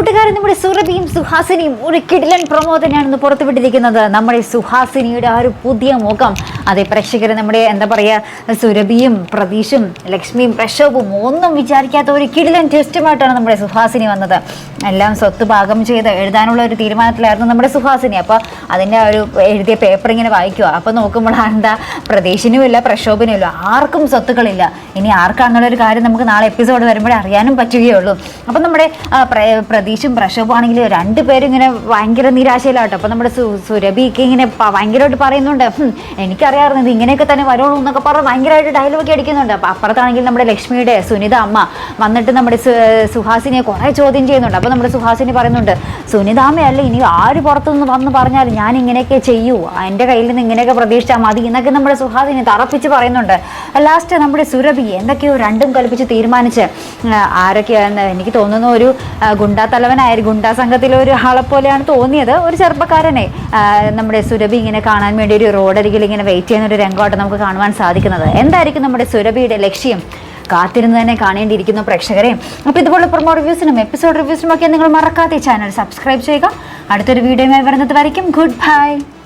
കൂട്ടുകാരൻ നമ്മുടെ സുരഭിയും സുഹാസിനിയും ഒരു കിടിലൻ പ്രമോദനാണെന്ന് പുറത്തുവിട്ടിരിക്കുന്നത്. നമ്മുടെ സുഹാസിനിയുടെ ആ ഒരു പുതിയ മുഖം അതെ പ്രേക്ഷകർ നമ്മുടെ എന്താ പറയുക സുരഭിയും പ്രതീഷും ലക്ഷ്മിയും പ്രശോഭും ഒന്നും വിചാരിക്കാത്ത ഒരു കിടിലൻ ടെസ്റ്റുമായിട്ടാണ് നമ്മുടെ സുഹാസിനി വന്നത്. എല്ലാം സ്വത്ത് പാകം ചെയ്ത് എഴുതാനുള്ള ഒരു തീരുമാനത്തിലായിരുന്നു നമ്മുടെ സുഹാസിനി. അപ്പോൾ അതിന്റെ ഒരു എഴുതിയ പേപ്പർ ഇങ്ങനെ വായിക്കുക. അപ്പോൾ നോക്കുമ്പോഴാണ് എന്താ പ്രതീഷിനും ഇല്ല പ്രക്ഷോഭിനും ഇല്ല ആർക്കും സ്വത്തുക്കളില്ല. ഇനി ആർക്കാണെന്നുള്ളൊരു കാര്യം നമുക്ക് നാളെ എപ്പിസോഡ് വരുമ്പോഴേ അറിയാനും പറ്റുകയുള്ളൂ. അപ്പം നമ്മുടെ പ്രതീഷും പ്രക്ഷോഭം ആണെങ്കിൽ രണ്ടുപേരും ഇങ്ങനെ ഭയങ്കര നിരാശയിലാട്ടോ. അപ്പം നമ്മുടെ സുരഭിക്ക് ഇങ്ങനെ ഭയങ്കരമായിട്ട് പറയുന്നുണ്ട് "ഹും, എനിക്കറിയാമായിരുന്നു ഇത് ഇങ്ങനെയൊക്കെ തന്നെ വരുള്ളൂ എന്നൊക്കെ പറഞ്ഞ് ഭയങ്കരമായിട്ട് ഡയലോഗ് അടിക്കുന്നുണ്ട്. അപ്പോൾ അപ്പുറത്താണെങ്കിൽ നമ്മുടെ ലക്ഷ്മിയുടെ സുനിത അമ്മ വന്നിട്ട് നമ്മുടെ സുഹാസിനെ കുറേ ചോദ്യം ചെയ്യുന്നുണ്ട്. അപ്പോൾ നമ്മുടെ സുഹാസിനി പറയുന്നുണ്ട് സുനിതാമ്മയല്ല ഇനി ആര് പുറത്തുനിന്ന് വന്ന് പറഞ്ഞാൽ ഞാൻ ഇങ്ങനെയൊക്കെ ചെയ്യൂ. എന്റെ കയ്യിൽ നിന്ന് ഇങ്ങനെയൊക്കെ പ്രതീക്ഷിച്ചാൽ മതി എന്നൊക്കെ നമ്മുടെ സുഹാസിനി തറപ്പിച്ച് പറയുന്നുണ്ട്. ലാസ്റ്റ് നമ്മുടെ സുരഭി എന്തൊക്കെയോ രണ്ടും കൽപ്പിച്ച് തീരുമാനിച്ച് ആരൊക്കെയാണ് എനിക്ക് തോന്നുന്നു ഒരു ഗുണ്ടാ തലവനായ ഗുണ്ടാ സംഘത്തിലെ ഒരു ആളെ പോലെയാണ് തോന്നിയത്. ഒരു ചെറുപ്പക്കാരനെ നമ്മുടെ സുരഭി ഇങ്ങനെ കാണാൻ വേണ്ടി ഒരു റോഡരികിൽ ഇങ്ങനെ വെയിറ്റ് ചെയ്യുന്ന ഒരു രംഗമായിട്ട് നമുക്ക് കാണുവാൻ സാധിക്കുന്നത്. എന്തായിരിക്കും നമ്മുടെ സുരഭിയുടെ ലക്ഷ്യം? കാത്തിരുന്ന് തന്നെ കാണേണ്ടിയിരിക്കുന്നു പ്രേക്ഷകരെ. അപ്പോൾ ഇതുപോലെ പ്രൊമോ റിവ്യൂസിനും എപ്പിസോഡ് റിവ്യൂസിനും ഒക്കെ നിങ്ങൾ മറക്കാതെ ചാനൽ സബ്സ്ക്രൈബ് ചെയ്യുക. അടുത്തൊരു വീഡിയോയുമായി വരുന്നത് വരയ്ക്കും ഗുഡ് ബൈ